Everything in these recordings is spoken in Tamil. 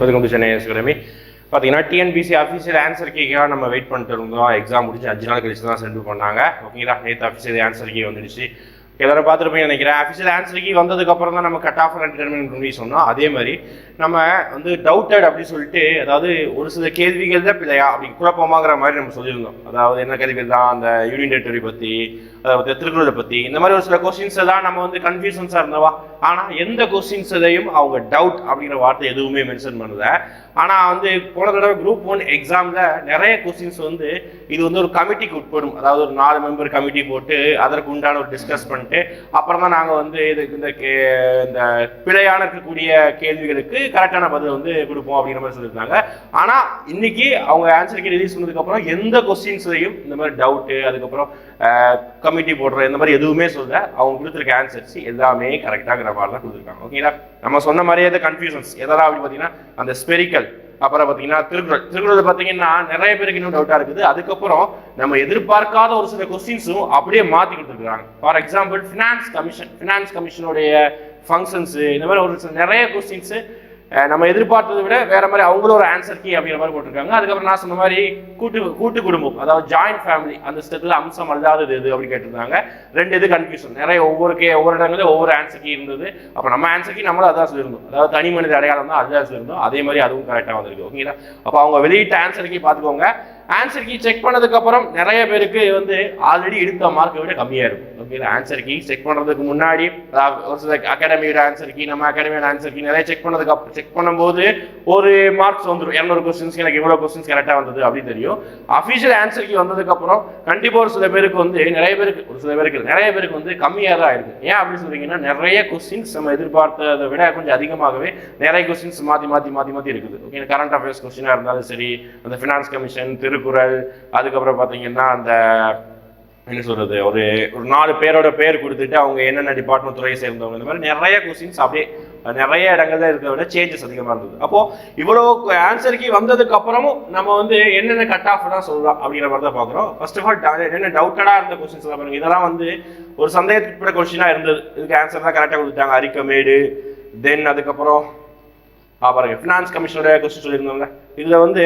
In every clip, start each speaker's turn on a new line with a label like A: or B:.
A: வெல்கம் டு சென்னை அகாடமி பார்த்தீங்கன்னா டிஎன்பிசி அஃபீஷியல் ஆன்சர் கேக்காக நம்ம வெயிட் பண்ணிட்டு இருந்தோம். எக்ஸாம் முடிச்சு அஞ்சு நாள் கழிச்சு தான் சென்ட் பண்ணாங்க. ஓகேங்களா நேற்று அஃபீஷியல் ஆன்சர் கே வந்துடுச்சு. எல்லாரும் பார்த்துருப்பீங்க நினைக்கிறேன். அஃபீஷியல் ஆன்சர் கீ வந்ததுக்கு அப்புறம் தான் நம்ம கட் ஆஃப் என்டர்டைன்மெண்ட் பண்ணி சொன்னோம். அதே மாதிரி நம்ம வந்து டவுட்டட் அப்படின்னு சொல்லிட்டு அதாவது ஒரு சில கேள்விகள் தான் பிள்ளையா அப்படி குழப்பமாகிற மாதிரி நம்ம சொல்லியிருந்தோம். அதாவது என்ன கேள்விகள் தான் அந்த யூனியன் டெரிட்டரி பற்றி திருக்குறளை பற்றி இந்த மாதிரி ஒரு சில கொஸ்டின்ஸ் தான் நம்ம வந்து கன்ஃபியூஷன்ஸாக இருந்தவா ஆனால் எந்த கொஸ்டின்ஸையும் அவங்க டவுட் அப்படிங்கிற வார்த்தை எதுவுமே மென்ஷன் பண்ணல. ஆனால் வந்து போன தடவை குரூப் ஒன் எக்ஸாமில் நிறைய கொஸ்டின்ஸ் வந்து இது வந்து ஒரு கமிட்டிக்கு உட்படும். அதாவது ஒரு நாலு மெம்பர் கமிட்டி போட்டு அதற்கு உண்டான ஒரு டிஸ்கஸ் பண்ணிட்டு அப்புறம் தான் நாங்கள் வந்து இது இந்த கே- இந்த பிழையான இருக்கக்கூடிய கேள்விகளுக்கு கரெக்டான பதில் வந்து கொடுப்போம் அப்படிங்கிற மாதிரி சொல்லியிருந்தாங்க. ஆனால் இன்னைக்கு அவங்க ஆன்சருக்கு ரிலீஸ் பண்ணதுக்கப்புறம் எந்த கொஸ்டின்ஸையும் இந்த மாதிரி டவுட்டு அதுக்கப்புறம் கமிட்டி போடுற இந்த மாதிரி எதுவுமே சொல்ல அவங்க கொடுத்துருக்க ஆன்சர்ஸ் எல்லாமே கரெக்டாகிற மாதிரி தான் கொடுத்துருக்காங்க. ஓகேங்களா நம்ம சொன்ன மாதிரியே தான் கன்ஃபியூஷன்ஸ் எதெல்லாம் அப்படி பார்த்தீங்கன்னா அந்த ஸ்பெரிக்கல் அப்புறம் பார்த்தீங்கன்னா திருக்குறள். திருக்குறள் பார்த்தீங்கன்னா நிறைய பேருக்கு இன்னும் டவுட்டாக இருக்குது. அதுக்கப்புறம் நம்ம எதிர்பார்க்காத ஒரு சில கொஸ்டின்ஸும் அப்படியே மாற்றி கொடுத்துருக்காங்க for example finance commission finance கமிஷனுடைய functions இந்த மாதிரி ஒரு சில நிறைய கொஸ்டின்ஸு நம்ம எதிர்பார்த்ததை விட வேற மாதிரி அவங்களும் ஒரு ஆன்சர் கீ அப்படிங்கிற மாதிரி போட்டிருக்காங்க. அதுக்கப்புறம் நான் சொன்ன மாதிரி கூட்டு கூட்டு குடும்பம் அதாவது ஜாயிண்ட் ஃபேமிலி அந்த ஸ்டெத்தில் அம்சம் அல்லாதது எது அப்படின்னு கேட்டிருந்தாங்க. ரெண்டு இது கன்ஃபியூஷன் நிறைய ஒவ்வொரு கே ஒவ்வொரு இடங்களில் ஒவ்வொரு ஆன்சர் கீ இருந்தது. அப்போ நம்ம ஆன்சர் கீ நம்மளும் அதான் சொல்லியிருந்தோம் அதாவது தனி மனித அடையாளம் தான் அதுதான் சொல்லியிருந்தோம் அதே மாதிரி அதுவும் கரெக்டாக வந்திருக்கு. ஓகேங்களா அப்போ அவங்க வெளியிட்ட ஆன்சர் கீ பார்த்துக்கோங்க. ஆன்சர் கீ செக் பண்ணதுக்கப்புறம் நிறைய பேருக்கு வந்து ஆல்ரெடி எடுத்த மார்க்கை விட கம்மியாக இருக்கும். ஓகேங்களா ஆன்சர் கீ செக் பண்ணுறதுக்கு முன்னாடி ஒரு சில அகாடமியோட ஆன்சர் கீ நம்ம அகாடமியோட ஆன்சர் கீ நிறைய செக் பண்ணதுக்கு அப்புறம் செக் பண்ணும்போது ஒரு மார்க்ஸ் வந்துடும் இரநூறு கொஸ்டின்ஸ் எனக்கு இவ்வளோ கொஸ்டின்ஸ் கரெக்டாக வந்தது அப்படின்னு தெரியும். அஃபிஷியல் ஆன்சர் கீ வந்ததுக்கப்புறம் கண்டிப்பாக ஒரு சில பேருக்கு வந்து நிறைய பேருக்கு ஒரு சில பேருக்கு நிறைய பேருக்கு வந்து கம்மியாக தான் இருக்கு ஏன் அப்படின்னு சொல்கிறீங்கன்னா நிறைய கொஸ்டின்ஸ் நம்ம எதிர்பார்த்ததை விட கொஞ்சம் அதிகமாகவே நிறைய கொஸ்டின்ஸ் மாற்றி மாற்றி மாற்றி மாற்றி இருக்குது. ஓகே கரண்ட் அஃபேர்ஸ் கொஸ்டினாக இருந்தாலும் சரி அந்த ஃபினான்ஸ் கமிஷன் திருக்குறள் அதுக்கப்புறம் பார்த்தீங்கன்னா அந்த என்ன சொல்றது ஒரு ஒரு நாலு பேரோட பேர் கொடுத்துட்டு அவங்க என்னென்ன டிபார்ட்மெண்ட் துறையை சேர்ந்தவங்க இந்த மாதிரி நிறைய கொஸ்டின்ஸ் அப்படியே நிறைய இடங்கள்ல இருக்கிற விட சேஞ்சஸ் அதிகமாக இருந்தது. அப்போ இவ்வளோ ஆன்சருக்கு வந்ததுக்கு அப்புறமும் நம்ம வந்து என்னென்ன கட் ஆஃப் தான் சொல்லலாம் அப்படிங்கிற மாதிரி தான் பார்க்குறோம் ஃபர்ஸ்ட் ஆஃப் ஆல் என்னென்ன டவுட்டடாக இருந்த கொஸ்டின்ஸ் எல்லாம் பாருங்க. இதெல்லாம் வந்து ஒரு சந்தேகத்துக்குள்ள கொஸ்டினாக இருந்தது. இதுக்கு ஆன்சர் தான் கரெக்டாக கொடுத்தாங்க அரிக்கமேடு தென் அதுக்கப்புறம் பாருங்க ஃபினான்ஸ் கமிஷனோட கொஸ்டின் சொல்லியிருந்தோம்ல. இதுல வந்து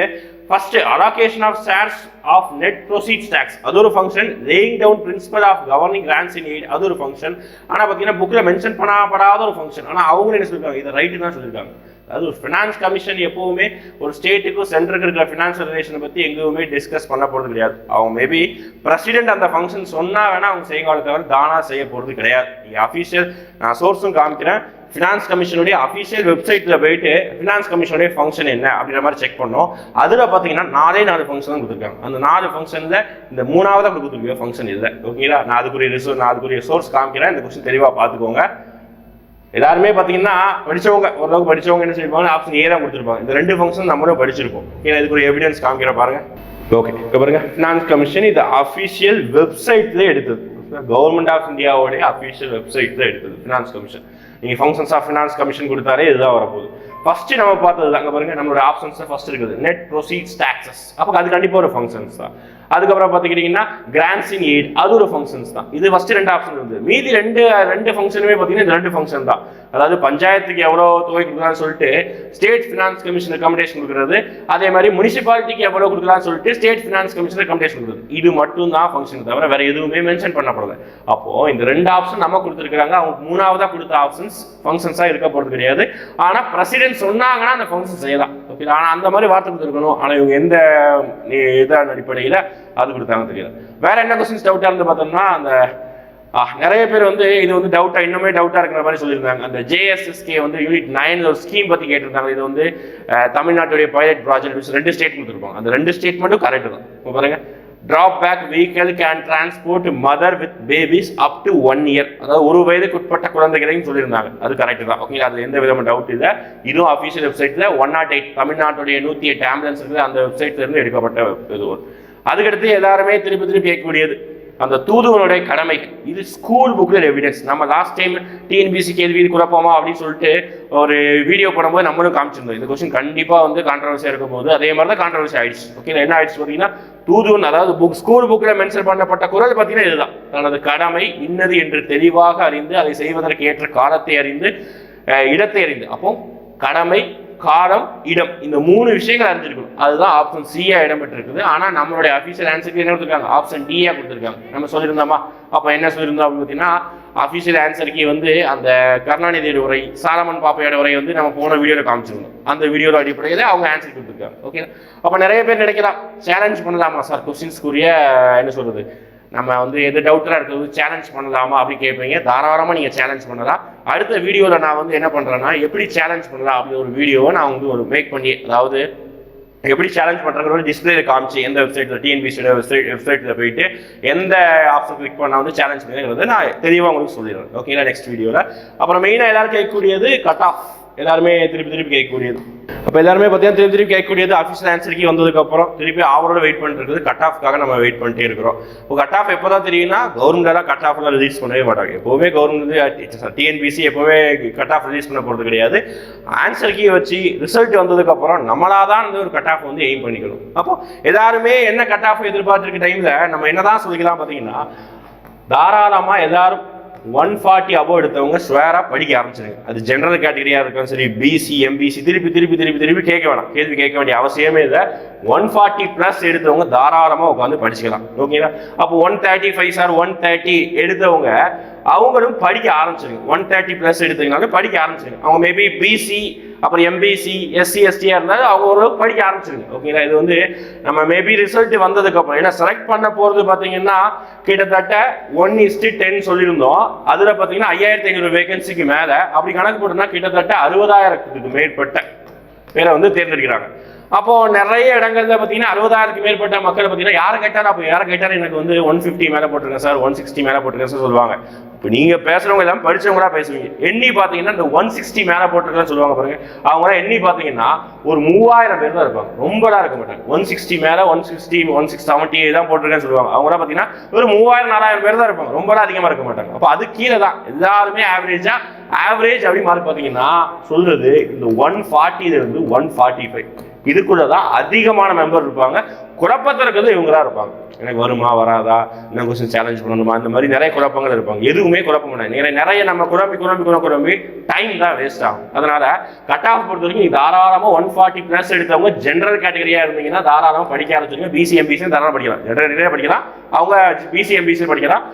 A: first allocation of shares of net proceeds taxes அது ஒரு function laying down principle of governing grants in aid அது ஒரு ஃபங்க்ஷன் ஆனால் பார்த்தீங்கன்னா புக்கில் மென்ஷன் பண்ணப்படாத ஒரு ஃபங்க்ஷன் ஆனால் அவங்க என்ன சொல்லியிருக்காங்க இதை ரைட்டு தான் சொல்லியிருக்காங்க அது ஒரு ஃபினான்ஸ் கமிஷன் எப்பவுமே ஒரு ஸ்டேட்டுக்கும் சென்டருக்கு இருக்கிற ஃபினான்ஸ் ரிலேஷனை பற்றி எங்கேயுமே டிஸ்கஸ் பண்ண போகிறது கிடையாது. அவங்க மேபி பிரசிடென்ட் அந்த ஃபங்க்ஷன் சொன்னால் வேணால் அவங்க செய்யுங்க தவிர தானாக செய்ய போகிறது கிடையாது. நீங்கள் அஃபீஷியல் நான் சோர்ஸும் காமிக்கிறேன். ஃபினான்ஸ் கமிஷனுடைய அஃபீஷியல் வெப்சைட்டில் போயிட்டு ஃபினான்ஸ் கமிஷனுடைய ஃபங்க்ஷன் என்ன அப்படின்ற மாதிரி செக் பண்ணோம். அதில் பார்த்தீங்கன்னா நாலே நாலு ஃபங்க்ஷன் தான் கொடுத்துருக்காங்க. அந்த நாலு ஃபங்க்ஷனில் இந்த மூணாவதாக கொடுத்துருக்க ஃபங்க்ஷன் இல்லை. ஓகேங்களா நான் அதுக்குரிய ரிசோர்ஸ் நான் அதுக்குரிய சோர்ஸ் காமிக்கிறேன். இந்த கொஸ்டின் தெளிவாக பார்த்துக்கோங்க எல்லாருமே பார்த்தீங்கன்னா படிச்சவங்க ஓரளவுக்கு படிச்சவங்க என்ன சொல்லிருப்பாங்க? ஆப்ஷன் ஏ தான் கொடுத்துருப்பாங்க. இந்த ரெண்டு ஃபங்க்ஷன் நம்மளும் படிச்சிருப்போம். ஏன்னா இதுக்கு ஒரு எவிடன்ஸ் காமிக்கிற பாருங்க. ஓகே இப்போ பாருங்க. ஃபினான்ஸ் கமிஷன் இது அஃபிஷியல் வெப்சைட்ல எடுத்தது. கவர்மெண்ட் ஆஃப் இந்தியாவோடைய அஃபிஷியல் வெப்சைட்ல எடுத்தது. ஃபினான்ஸ் கமிஷன் நீங்க ஃபங்க்ஷன்ஸ் ஆஃப் ஃபினான்ஸ் கமிஷன் கொடுத்தாலே இதுதான் வரப்போகுது. ஃபர்ஸ்ட் நம்ம பார்த்தது அங்கே பாருங்க நம்மளோட ஆப்ஷன்ஸ் ஃபர்ஸ்ட் இருக்குது. நெட் ப்ரொசீட்ஸ் டாக்ஸஸ் அப்போ அது கண்டிப்பாக ஒரு ஃபங்க்ஷன்ஸ் தான். அதுக்கப்புறம் பார்த்துக்கிட்டிங்கன்னா கிராண்ட்ஸ் இன் எய்ட் அது ஒரு ஃபங்க்ஷன்ஸ் தான். இது ஃபஸ்ட்டு ரெண்டு ஆப்ஷன் இருக்குது மீதி ரெண்டு ரெண்டு ஃபங்க்ஷனுமே பார்த்தீங்கன்னா இந்த ரெண்டு ஃபங்க்ஷன் தான். அதாவது பஞ்சாயத்துக்கு எவ்வளோ தொகை கொடுக்கலான்னு சொல்லிட்டு ஸ்டேட் ஃபினான்ஸ் கமிஷன் ரெக்கமெண்டேஷன் கொடுக்குறது அதே மாதிரி முனிசிபாலிட்டிக்கு எவ்வளோ கொடுக்கலான்னு சொல்லிட்டு ஸ்டேட் ஃபினான்ஸ் கமிஷன் ரெக்கமெண்டேஷன் கொடுக்குறது. இது மட்டும் தான் ஃபங்க்ஷன் தவிர வேற எதுவுமே மென்ஷன் பண்ணப்படுது அப்போ இந்த ரெண்டு ஆப்ஷன் நம்ம கொடுத்துருக்காங்க அவங்க மூணாவதா கொடுத்த ஆப்ஷன்ஸ் ஃபங்க்ஷன்ஸாக இருக்க போகிறது கிடையாது. ஆனால் பிரசிடென்ட் சொன்னாங்கன்னா அந்த ஃபங்க்ஷன் செய்யலாம். ஓகே ஆனால் அந்த மாதிரி வார்த்தை கொடுத்துருக்கணும். ஆனால் இவங்க எந்த இதான் அடிப்படையில் அது கொடுத்தாங்க தெரியல. வேற என்ன கொஸ்டின்ஸ் டவுட்டாக இருந்து பார்த்தோம்னா அந்த நிறைய பேர் வந்து இது வந்து டவுட்டாக இன்னுமே டவுட்டாக இருக்கிற மாதிரி சொல்லியிருந்தாங்க. அந்த ஜேஎஸ்எஸ்கே வந்து யூனிட் நைன் ஒரு ஸ்கீம் பற்றி கேட்டிருந்தாங்க. இது வந்து தமிழ்நாட்டுடைய பைலட் ப்ராஜெக்ட் ரெண்டு ஸ்டேட் கொடுத்துருப்பாங்க. அந்த ரெண்டு ஸ்டேட்மெண்ட்டும் கரெக்ட் தான். இப்போ பாருங்க. Drop back vehicle can transport mother with babies up to one year அதாவது ஒரு வயதுக்கு உட்பட்ட குழந்தைகளையும் சொல்லியிருந்தாங்க. அது கரெக்ட் தான். ஓகே அது எந்த விதமான டவுட் இல்லை. இதுவும் அஃபீஷியல் வெப்சைட்ல ஒன் நாட் எயிட் தமிழ்நாட்டுடைய நூற்றி எட்டு ஆம்புலன்ஸ் இருக்குது. அந்த வெப்சைட்ல இருந்து எடுக்கப்பட்ட இது ஒரு. அதுக்கடுத்து எல்லாருமே திருப்பி திருப்பி கேட்கக்கூடியது. அந்த தூதுவனுடைய கடமை இது ஸ்கூல் புக்ல எவிடன்ஸ் நம்ம லாஸ்ட் டைம் டிஎன்பிசி கேள்வி குழப்பமா அப்படின்னு சொல்லிட்டு ஒரு வீடியோ போடும்போது நம்மளும் காமிச்சிருந்தோம். இந்த கொஸ்டின் கண்டிப்பாக வந்து கான்ட்ரவர்சியா இருக்கும் போது அதே மாதிரி தான் கான்ட்ரவர்சி ஆயிடுச்சு. ஓகே என்ன ஆயிடுச்சு பார்த்தீங்கன்னா தூதுவன் அதாவது புக் ஸ்கூல் புக்கில் மென்ஷன் பண்ணப்பட்ட குரல் பார்த்தீங்கன்னா இதுதான். தனது கடமை இன்னது என்று தெளிவாக அறிந்து அதை செய்வதற்கு ஏற்ற காலத்தை அறிந்து இடத்தை அறிந்து. அப்போ கடமை காலம் இடம். இந்த மூணு விஷயங்கள் அறிஞ்சிருக்கணும். அதுதான் ஆப்ஷன் சியா இடம் பெற்றிருக்குது ஆனா நம்மளுடைய அஃபீஷியல் ஆன்சருக்கு என்ன கொடுத்துருக்காங்க? ஆப்ஷன் டியா கொடுத்துருக்காங்க. நம்ம சொல்லியிருந்தோமா? அப்ப என்ன சொல்லியிருந்தோம் அப்படின்னு பார்த்தீங்கன்னா அஃபீஷியல் ஆன்சருக்கு வந்து அந்த கருணாநிதியோட உரை சாலமன் பாப்பையோட உரை வந்து நம்ம போன வீடியோவில் காமிச்சிருந்தோம். அந்த வீடியோவில் அடிப்படையில் அவங்க ஆன்சர் கொடுத்துருக்காங்க. ஓகே அப்போ நிறைய பேர் நினைக்கலாம். சேலஞ்ச் பண்ணலாமா சார் கொஸ்டின்ஸ்க்குரிய என்ன சொல்றது? நம்ம வந்து எது டவுட்டெலாம் இருக்கிறது சேலஞ்ச் பண்ணலாமா அப்படின்னு கேட்பீங்க. தாராளமாக நீங்கள் சேலஞ்ச் பண்ணலாம். அடுத்த வீடியோவில் நான் வந்து என்ன பண்ணுறேன்னா எப்படி சேலஞ்ச் பண்ணலாம் அப்படி ஒரு வீடியோவை நான் வந்து ஒரு மேக் பண்ணி அதாவது எப்படி சேலஞ்ச் பண்ணுறங்கிற டிஸ்பிளேல காமிச்சு எந்த வெப்சைட்டில் டிஎன்பிசியோட வெப்சைட் வெப்சைட்டில் போயிட்டு எந்த ஆப்ஷன் கிளிக் பண்ணால் வந்து சேலஞ்ச் பண்ணுங்கிறது நான் தெளிவாக உங்களுக்கு சொல்லிடுறேன். ஓகேங்களா நெக்ஸ்ட் வீடியோவில் அப்புறம் மெயினாக எல்லாரும் கேட்கக்கூடியது கட் ஆஃப் எல்லாருமே திருப்பி திருப்பி கேட்கக்கூடியது. அப்போ எல்லாருமே பார்த்தீங்கன்னா திருப்பி திருப்பி கேட்கக்கூடியது ஆஃபீஸில் ஆன்சருக்கு வந்ததுக்கப்புறம் திருப்பி அவரோட வெயிட் பண்ணிட்டு கட் ஆஃப்காக நம்ம வெயிட் பண்ணிட்டே இருக்கிறோம். இப்போ கட் ஆஃப் எப்போ தான் தெரியும்னா கவர்மெண்ட்டாக கட் ஆஃப்லாம் ரிலீஸ் பண்ணவே மாட்டாங்க. எப்போவுமே கவர்மெண்ட் டிஎன்பிசி எப்போவுமே கட் ஆஃப் ரிலீஸ் பண்ண போகிறது கிடையாது. ஆன்சர் கீ வச்சு ரிசல்ட் வந்ததுக்கப்புறம் நம்மளாக தான் வந்து ஒரு கட் ஆஃப் வந்து எய்ம் பண்ணிக்கணும். அப்போ எல்லாருமே என்ன கட் ஆஃப் எதிர்பார்த்துருக்க டைமில் நம்ம என்ன தான் சொல்லிக்கலாம் பார்த்தீங்கன்னா தாராளமாக எல்லாரும் ஒன் ஃபார்ட்டி அபோவ் எடுத்தவங்க ஸ்வேராக படிக்க ஆரம்பிச்சிருங்க. அது ஜென்ரல் கேட்டகரியாக இருக்கும் சரி பிசி எம்பிசி திருப்பி திருப்பி திருப்பி திருப்பி கேட்க வேணாம். கேள்வி கேட்க வேண்டிய அவசியமே இல்லை. ஒன் ஃபார்ட்டி ப்ளஸ் எடுத்தவங்க தாராளமாக உட்காந்து படிச்சுக்கலாம். ஓகேங்களா அப்போ one thirty five sir one thirty எடுத்தவங்க அவங்களும் படிக்க ஆரம்பிச்சிருங்க. ஒன் தேர்ட்டி ப்ளஸ் எடுத்தீங்கனாலும் படிக்க ஆரம்பிச்சிருங்க. அவங்க மேபி பிசி அப்புறம் எம்பிசி எஸ்சி எஸ்டியாக இருந்தாலும் அவங்க ஓரளவுக்கு படிக்க ஆரம்பிச்சிருங்க. ஓகேங்களா இது வந்து நம்ம மேபி ரிசல்ட் வந்ததுக்கப்புறம் ஏன்னா செலக்ட் பண்ண போகிறது பார்த்தீங்கன்னா கிட்டத்தட்ட ஒன் இஸ்டி டென் சொல்லியிருந்தோம். அதில் பார்த்தீங்கன்னா ஐயாயிரத்தி ஐநூறு வேகன்சிக்கு மேலே. அப்படி கணக்கு போட்டோம்னா கிட்டத்தட்ட அறுபதாயிரத்துக்கு மேற்பட்ட பேரை வந்து தேர்ந்தெடுக்கிறாங்க. அப்போ நிறைய இடங்கள்ல பார்த்தீங்கன்னா அறுபதாயிரத்துக்கு மேற்பட்ட மக்கள் பார்த்தீங்கன்னா யாரை கேட்டாலும் அப்போ யாரை கேட்டாலும் எனக்கு வந்து ஒன் ஃபிஃப்டி மேலே போட்டிருக்கேன் சார் ஒன் சிக்ஸ்டி மேலே போட்டிருக்கேன் சார் சொல்லுவாங்க. இப்போ நீங்கள் பேசுகிறவங்க எல்லாம் படிச்சவங்களா பேசுவீங்க. எண்ணி பார்த்தீங்கன்னா இந்த ஒன் சிக்ஸ்டி மேலே போட்டிருக்கேன்னு சொல்லுவாங்க பாருங்க. அவங்க எண்ணி பார்த்தீங்கன்னா ஒரு மூவாயிரம் பேர் தான் இருப்பாங்க. ரொம்பலாம் இருக்க மாட்டாங்க. ஒன் சிக்ஸ்டி மேலே one sixty one six seventy தான் போட்டிருக்கேன்னு சொல்லுவாங்க. அவங்களாம் பார்த்தீங்கன்னா ஒரு மூவாயிரம் நாலாயிரம் பேர் தான் இருப்பாங்க. ரொம்பலாம் அதிகமாக இருக்க மாட்டாங்க. அப்போ அது கீழே தான். எல்லாருமே ஆவரேஜா ஆவரேஜ் அப்படி மார்க் பார்த்தீங்கன்னா சொல்றது இந்த ஒன் ஃபார்ட்டிலேருந்து ஒன் ஃபார்ட்டி ஃபைவ் இதுக்குள்ள தான் அதிகமான மெம்பர் இருப்பாங்க. குழப்பத்தில் இருக்கிறது இவங்க தான் இருப்பாங்க. எனக்கு வருமா வராதா? இன்னும் கொஸ்டின் சேலஞ்ச் பண்ணணுமா? இந்த மாதிரி நிறைய குழப்பங்கள் இருப்பாங்க. எதுவுமே குழப்பம் பண்ணாது நிறைய நம்ம குழம்பி குழம்பி குழம்பி குழம்பி டைம் தான் வேஸ்ட் ஆகும். அதனால கட் ஆஃப் பொறுத்த வரைக்கும் தாராளமாக ஒன் ஃபார்ட்டி ப்ளஸ் எடுத்தவங்க ஜென்ரல் கேட்டகரியாக இருந்தீங்கன்னா தாராளமாக படிக்க ஆரம்பிச்சிருங்க. பிசிஎம்பிசியும் தாராளமாக படிக்கலாம். ஜென்ரல் கேட்டகரியா படிக்கலாம். அவங்க பிசிஎம்பிசியும் படிக்கலாம்.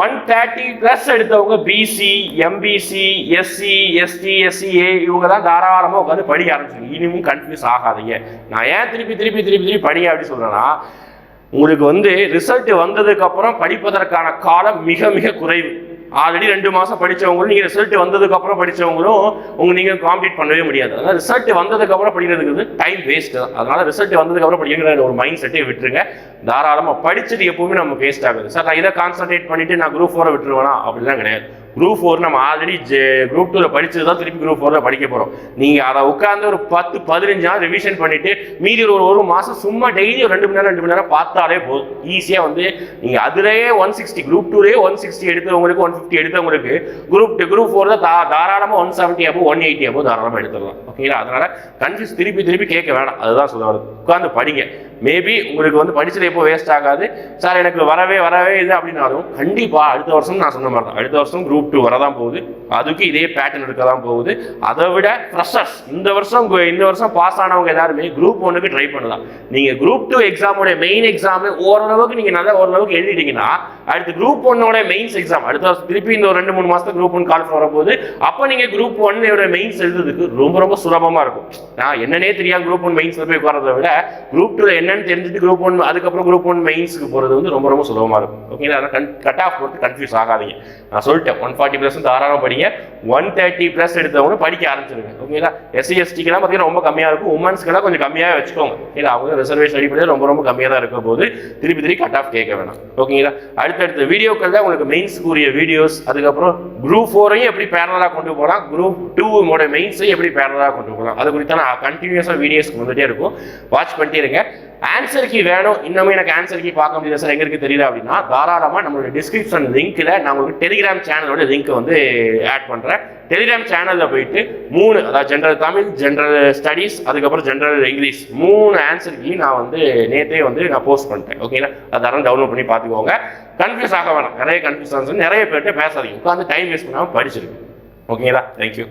A: ஒன் தேர்ட்டி ப்ளஸ் எடுத்தவங்க BC MBC SC ST SCA இவங்க தான் தாராளமாக உட்காந்து படிக்க ஆரம்பிச்சிருங்க இனிமும் கன்ஃபியூஸ் ஆகாதீங்க. நான் ஏன் திருப்பி திருப்பி திருப்பி திருப்பி படிங்க அப்படின்னு சொல்கிறேன்னா உங்களுக்கு வந்து ரிசல்ட் வந்ததுக்கப்புறம் படிப்பதற்கான காலம் மிக மிக குறைவு. ஆல்ரெடி ரெண்டு மாசம் படிச்சவங்களும் நீங்க ரிசல்ட் வந்ததுக்கு அப்புறம் படிச்சவங்களும் உங்க நீங்க காம்ப்ளீட் பண்ணவே முடியாது. அதனால ரிசல்ட் வந்ததுக்கு அப்புறம் படிக்கிறதுக்கு டைம் வேஸ்ட் தான். அதனால ரிசல்ட் வந்ததுக்கு அப்புறம் படிக்கிற ஒரு மைண்ட் செட்டே விட்டுருங்க. தாராளமா படிச்சது எப்பவுமே நம்ம வேஸ்ட் ஆகுது. சார் நான் இதை கான்சன்ட்ரேட் பண்ணிட்டு நான் குரூப் ஃபோரை விட்டுருவேனா? அப்படிலாம் கிடையாது. குரூப் ஃபோர் நம்ம ஆல்ரெடி குரூப் டூவில் படித்தது தான் திருப்பி குரூப் ஃபோரில் படிக்க போகிறோம் நீங்கள் அதை உட்காந்து ஒரு பத்து பதினஞ்சு நாள் ரிவிஷன் பண்ணிவிட்டு மீதி ஒரு ஒரு மாதம் சும்மா டெய்லி ஒரு ரெண்டு மணி நேரம் ரெண்டு மணி நேரம் பார்த்தாலே போதும். ஈஸியாக வந்து நீங்கள் அதுலேயே ஒன் சிக்ஸ்டி குரூப் டூலேயே ஒன் சிக்ஸ்டி எடுத்தவங்களுக்கு ஒன் ஃபிஃப்டி எடுத்தவங்களுக்கு குரூப் டூ குரூப் ஃபோரில் தா தாராளமாக ஒன் செவன்ட்டி அப்போ ஒன் எயிட்டி அப்போ தாராளமாக எடுத்துடலாம். ஓகேங்களா அதனால் கன்ஃபியூஸ் திருப்பி திருப்பி கேட்க வேணாம். அதுதான் சொல்ல வருது உட்காந்து படிங்க. மேபி உங்களுக்கு வந்து படிச்சது எப்போ வேஸ்ட் ஆகாது. சார் எனக்கு வரவே வரவே இது அப்படின்னாலும் கண்டிப்பாக அடுத்த வருஷம் நான் சொன்ன மாதிரி தான் அடுத்த வருஷம் குரூப் டூ வரதான் போகுது. அதுக்கு இதே பேட்டர்ன் இருக்க தான் போகுது. அதை விட ஃப்ரெஷர்ஸ் இந்த வருஷம் இந்த வருஷம் பாஸ் ஆனவங்க எல்லாருமே குரூப் ஒன்றுக்கு ட்ரை பண்ணலாம். நீங்கள் குரூப் டூ எக்ஸாமோட மெயின் எக்ஸாமு ஓரளவுக்கு நீங்கள் நல்லா ஓரளவுக்கு எழுதிட்டீங்கன்னா அடுத்து குரூப் ஒன்னோட மெயின்ஸ் எக்ஸாம் அடுத்த வருஷம் திருப்பி இந்த ஒரு ரெண்டு மூணு மாதத்துக்கு குரூப் ஒன் கால் வரும்போது அப்போ நீங்கள் குரூப் ஒன்னோட மெயின்ஸ் எழுதுறதுக்கு ரொம்ப ரொம்ப சுலபமாக இருக்கும். நான் என்னன்னே தெரியாது குரூப் ஒன் மெயின்ஸ் போய் உட்காரத விட குரூப் டூல என்னன்னு தெரிஞ்சுட்டு குரூப் ஒன் அதுக்கப்புறம் குரூப் ஒன் மெயின்ஸுக்கு போகிறது வந்து ரொம்ப ரொம்ப சுலபமாக இருக்கும். ஓகேங்களா அதனால் கன் கட் ஆஃப் போட்டு கன்ஃபியூஸ் ஆகாதீங்க. நான் சொல்லிட்டேன் ஒன் ஃபார்ட்டி ப்ளஸ் தாராளமாக படிங்க. ஒன் தேர்ட்டி ப்ளஸ் எடுத்தவங்க படிக்க ஆரம்பிச்சிருங்க. ஓகேங்களா? எஸ்சி எஸ்டிக்கெல்லாம் பார்த்தீங்கன்னா ரொம்ப கம்மியாக இருக்கும். உமன்ஸ்க்கெல்லாம் கொஞ்சம் கம்மியாக வச்சுக்கோங்க. இல்லை அவங்க ரிசர்வேஷன் அடிப்படையில் ரொம்ப ரொம்ப கம்மியாக தான் இருக்க போது திருப்பி திருப்பி கட் ஆஃப் கேட்க வேணாம். ஓகேங்களா? அடுத்தடுத்த வீடியோக்கள் தான் உங்களுக்கு மெயின்ஸ்க்குரிய வீடியோஸ் அதுக்கப்புறம் குரூப் ஃபோரையும் எப்படி பேரலாக கொண்டு போகலாம்? குரூப் டூவோட மெயின்ஸையும் எப்படி பேரலாக கொண்டு போகலாம்? அது குறித்தான கண்டினியூஸாக வீடியோஸ் வந்துட்டே இருக்கும். வாட்ச் பண்ணிட்டே இருங்க. ஆன்சர் கீ வேணும். இன்னமும் எனக்கு ஆன்சர் கீ பார்க்க முடியல சார் எங்க இருக்கு தெரியல அப்படின்னா தாராளமாக நம்மளோட டிஸ்கிரிப்ஷன் லிங்க்ல நான் உங்களுக்கு டெலிகிராம் சேனலோட லிங்க் வந்து ஆட் பண்ணுறேன் பண்றேன் டெலிகிராம் சேனலில் போயிட்டு மூணு அதாவது ஜென்ரல் தமிழ் ஜென்ரல் ஸ்டடீஸ் அதுக்கப்புறம் ஜென்ரல் இங்கிலீஷ் மூணு ஆன்சர் கீ நான் வந்து நேற்றே வந்து நான் போஸ்ட் பண்ணிட்டேன். ஓகேங்களா அதெல்லாம் டவுன்லோட் பண்ணி பார்த்துக்கோங்க. கன்ஃபியூஸ் ஆக வேணாம். நிறைய கன்ஃபியூஸ் நிறைய பேர்கிட்ட பேசாதீங்க. உட்காந்து டைம் வேஸ்ட் பண்ணாமல் படிச்சிருக்கு ஓகேங்களா தேங்க்யூ